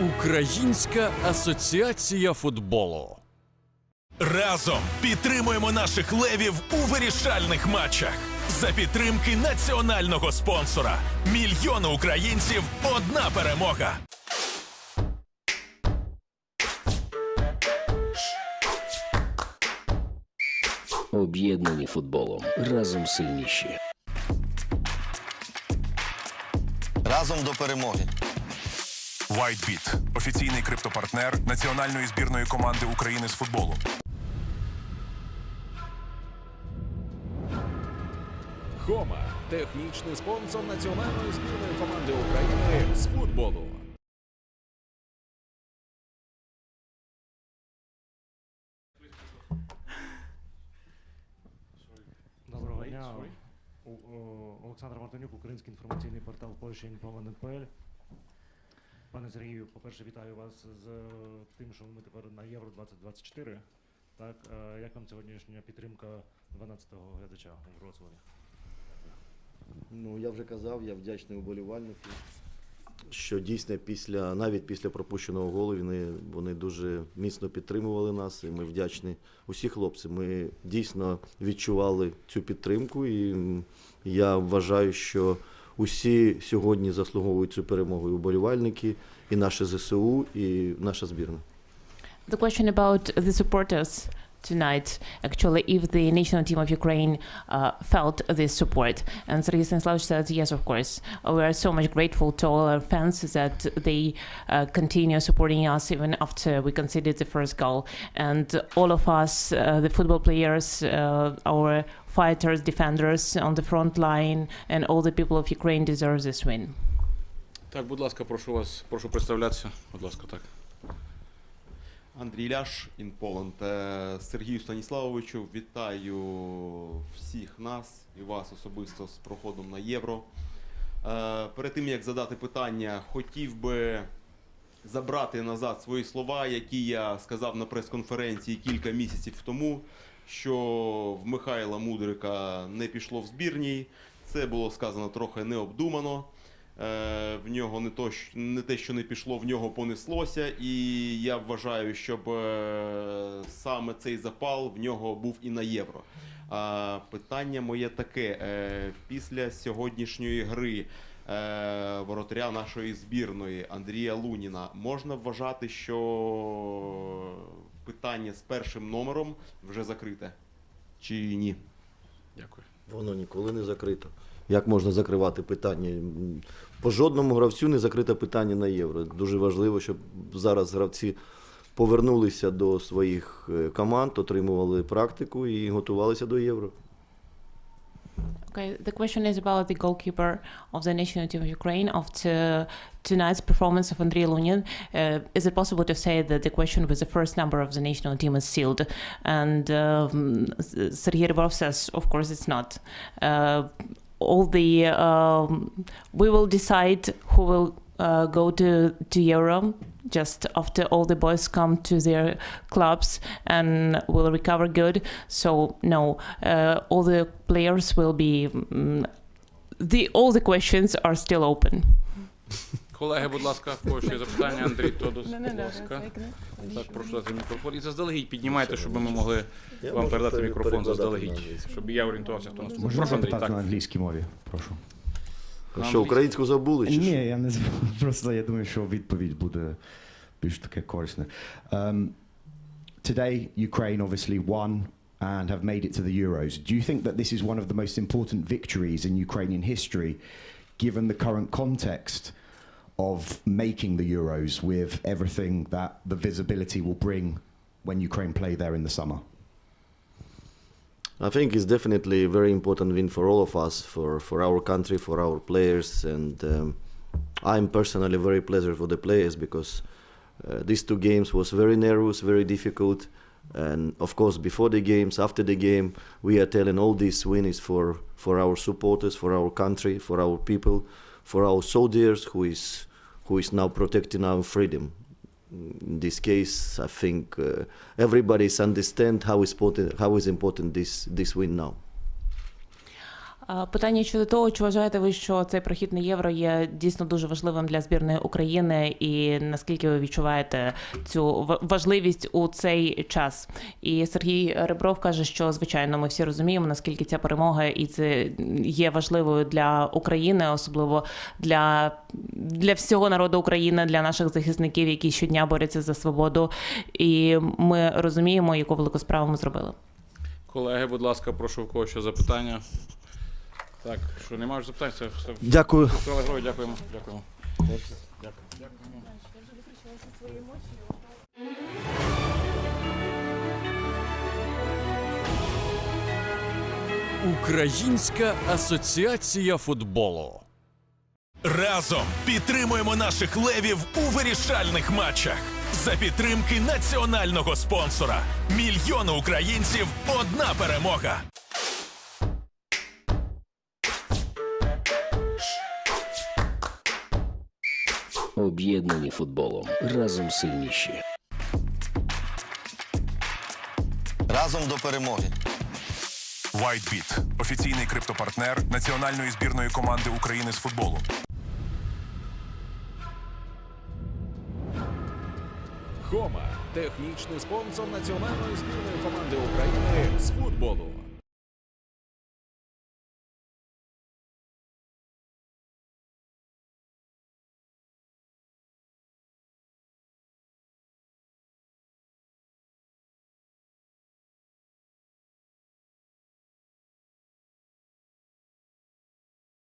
Українська асоціація футболу. Разом підтримуємо наших левів у вирішальних матчах за підтримки національного спонсора. Мільйони українців, одна перемога. Об'єднані футболом разом сильніші. Разом до перемоги. WhiteBit – офіційний криптопартнер національної збірної команди України з футболу. Хома технічний спонсор національної збірної команди України з футболу. Доброго дня. Олександр Мартинюк, український інформаційний портал Польща Інформанет.пл. Пане Сергію, по-перше, вітаю вас з е, тим, що ми тепер на Євро 2024. Так, е, як вам сьогоднішня підтримка 12-го глядача у Вроцлаві? Ну, я вже казав, я вдячний уболівальнику. Що дійсно після, навіть після пропущеного голу вони, вони дуже міцно підтримували нас, і ми вдячні. Усі хлопці. Ми дійсно відчували цю підтримку, і я вважаю, що усі сьогодні заслуговують цю перемогу. І уболівальники, і наше ЗСУ, і наша збірна. The question about the supporters tonight, actually, if the national team of Ukraine uh, felt this support. And Sergei Stanislav says, yes, of course. Uh, We are so much grateful to all our fans that they uh, continue supporting us even after we conceded the first goal. And all of us, uh, the football players, uh, our fighters, defenders on the front line, and all the people of Ukraine deserve this win. Так, будь ласка, прошу вас, прошу представлятися. Будь ласка, так. Андрій Ляш, Інполанд. Е, Сергію Станіславовичу, вітаю всіх нас і вас особисто з проходом на євро. Е, Перед тим як задати питання, хотів би забрати назад свої слова, які я сказав на прес-конференції кілька місяців тому, що в Михайла Мудрика не пішло в збірній. Це було сказано трохи необдумано. Е, В нього не, то, не те, що не пішло, в нього понеслося. І я вважаю, щоб е, саме цей запал в нього був і на євро. А питання моє таке: Е, після сьогоднішньої гри воротаря нашої збірної Андрія Луніна можна вважати, що питання з першим номером вже закрите? Чи ні? Дякую. Воно ніколи не закрито. Як можна закривати питання? По жодному гравцю не закрите питання на євро. Дуже важливо, щоб зараз гравці повернулися до своїх е, команд, отримували практику і готувалися до євро. Okay, the question is about the goalkeeper of the national team of Ukraine after tonight's performance of Andrei Lunin. Uh, is it possible to say that the question with the first number of the national team is sealed? And um, Sergei says, of course, it's not. Uh, all the um, we will decide who will uh, go to to Euro just after all the boys come to their clubs and will recover good. So no, uh, all the players will be. mm the all the questions are still open. Колеги, будь ласка, в є запитання? Андрій Тодос, будь ласка. Так, прошу дати мікрофон. І заздалегідь піднімайте, щоб ми могли вам передати мікрофон заздалегідь, щоб я орієнтувався, хто наступний. Можна Прошу, Андрій, запитати на англійській мові? Прошу. Що, українську забули? Чи що? Ні, я не знаю. Просто я думаю, що відповідь буде більш таке корисне. Um, today, Ukraine obviously won and have made it to the Euros. Do you think that this is one of the most important victories in Ukrainian history, given the current context of making the Euros with everything that the visibility will bring when Ukraine play there in the summer? I think it's definitely a very important win for all of us, for, for our country, for our players, and um, I'm personally very pleased for the players because uh, these two games was very nervous, very difficult, and of course before the games, after the game, we are telling all this win is for for our supporters, for our country, for our people, for our soldiers who is who is now protecting our freedom. In this case, I think uh, everybody understand how is important how is important this this win now. Питання щодо того, чи вважаєте ви, що цей прохід на євро є дійсно дуже важливим для збірної України, і наскільки ви відчуваєте цю важливість у цей час? І Сергій Ребров каже, що звичайно ми всі розуміємо, наскільки ця перемога і це є важливою для України, особливо для, для всього народу України, для наших захисників, які щодня борються за свободу. І ми розуміємо, яку велику справу ми зробили. Колеги, будь ласка, прошу в кого ще запитання. Так, що немає вже запитань, це все. Дякую. Микола дякуємо. Дякуємо. Дякую. Українська асоціація футболу. Разом підтримуємо наших левів у вирішальних матчах за підтримки національного спонсора. Мільйони українців, одна перемога. Об'єднані футболом. Разом сильніші. Разом до перемоги. WhiteBit – офіційний криптопартнер національної збірної команди України з футболу. Хома технічний спонсор національної збірної команди України з футболу.